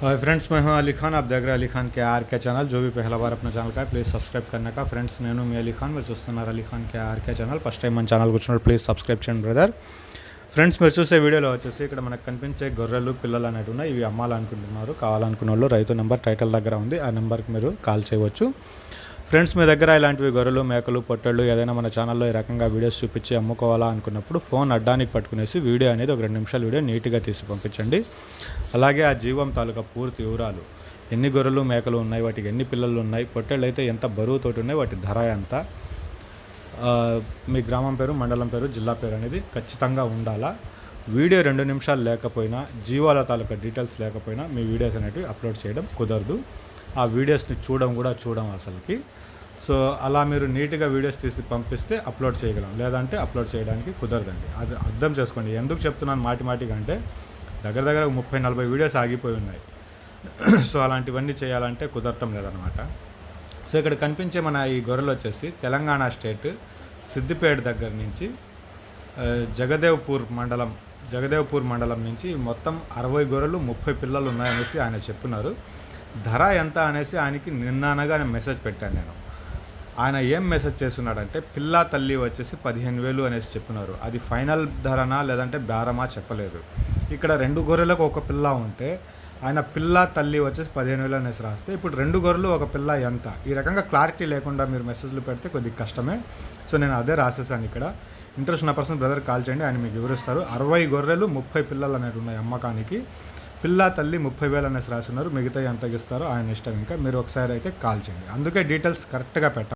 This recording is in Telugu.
हाय फ्रेंड्स मैं हूं अली खान आप देख रहे हैं अली खान के आर के चैनल जो भी पहला बार अपना ఛానల్ का है ప్లీజ్ సబ్స్క్రైబ్ करने का ఫ్రెండ్స్ నేను మీ అలీ ఖాన్ మీరు చూస్తున్నారు Ali Khan K RK channel first time మన ఛానల్ కూర్చున్నారు ప్లీజ్ సబ్స్క్రైబ్ చేయండి బ్రదర్ ఫ్రెండ్స్ మీరు చూసే వీడియోలో వచ్చేసి ఇక్కడ మనకు కనిపించే గొర్రెలు పిల్లలు అనేవి ఉన్నాయి ఇవి అమ్మాలనుకుంటున్నారు కావాలనుకున్న వాళ్ళు రైతు నెంబర్ టైటిల్ దగ్గర ఉంది ఆ నెంబర్కి మీరు కాల్ చేయవచ్చు ఫ్రెండ్స్ మీ దగ్గర ఇలాంటివి గొర్రెలు మేకలు పొట్టళ్ళు ఏదైనా మన ఛానల్లో ఈ రకంగా వీడియోస్ చూపించి అమ్ముకోవాలా అనుకున్నప్పుడు ఫోన్ అడ్డానికి పట్టుకునేసి వీడియో అనేది ఒక రెండు నిమిషాల వీడియో నీట్గా తీసి పంపించండి. అలాగే ఆ జీవం తాలూకా పూర్తి వివరాలు. ఎన్ని గొర్రెలు మేకలు ఉన్నాయి వాటికి ఎన్ని పిల్లలు ఉన్నాయి పొట్టేళ్ళు అయితే ఎంత బరువుతోటి ఉన్నాయి వాటి ధర ఎంత? మీ గ్రామం పేరు మండలం పేరు జిల్లా పేరు అనేది ఖచ్చితంగా ఉండాలా? వీడియో రెండు నిమిషాలు లేకపోయినా జీవాల తాలూకా డీటెయిల్స్ లేకపోయినా మీ వీడియోస్ అనేటివి అప్లోడ్ చేయడం కుదరదు. ఆ వీడియోస్ని చూడడం కూడా చూడడం అసలుకి. సో అలా మీరు నీట్గా వీడియోస్ తీసి పంపిస్తే అప్లోడ్ చేయగలం. లేదంటే అప్లోడ్ చేయడానికి కుదరదండి. అది అర్థం చేసుకోండి. ఎందుకు చెప్తున్నాను మాటి మాటిగా అంటే దగ్గర దగ్గర ముప్పై నలభై వీడియోస్ ఆగిపోయి ఉన్నాయి. సో అలాంటివన్నీ చేయాలంటే కుదరటం లేదనమాట. సో ఇక్కడ కనిపించే మన ఈ గొర్రెలు వచ్చేసి తెలంగాణ స్టేట్ సిద్దిపేట దగ్గర నుంచి జగదేవ్పూర్ మండలం జగదేవ్పూర్ మండలం నుంచి మొత్తం అరవై గొర్రెలు ముప్పై పిల్లలు ఉన్నాయనేసి ఆయన చెప్తున్నారు. ధర ఎంత అనేసి ఆయనకి నిన్న అనగా మెసేజ్ పెట్టాను నేను. ఆయన ఏం మెసేజ్ చేస్తున్నాడంటే పిల్ల తల్లి వచ్చేసి పదిహేను వేలు అనేసి చెప్పినారు. అది ఫైనల్ ధరనా లేదంటే బేరమా చెప్పలేదు. ఇక్కడ రెండు గొర్రెలకు ఒక పిల్ల ఉంటే ఆయన పిల్ల తల్లి వచ్చేసి పదిహేను వేలు అనేసి రాస్తే ఇప్పుడు రెండు గొర్రెలు ఒక పిల్ల ఎంత? ఈ రకంగా క్లారిటీ లేకుండా మీరు మెసేజ్లు పెడితే కొద్దిగా కష్టమే. సో నేను అదే రాసేసాను ఇక్కడ. ఇంట్రెస్ట్ ఉన్న పర్సన్ బ్రదర్ కాల్ చేయండి. ఆయన మీకు వివరిస్తారు. అరవై గొర్రెలు ముప్పై పిల్లలు అనేవి ఉన్నాయి అమ్మకానికి. పిల్ల తల్లి ముప్పై వేలు అనేసి రాస్తున్నారు మిగతా ఎంత ఇస్తారో ఆయన ఇష్టం ఇంకా. మీరు ఒకసారి అయితే కాల్ చేయండి. అందుకే డీటెయిల్స్ కరెక్ట్గా పెట్టాలి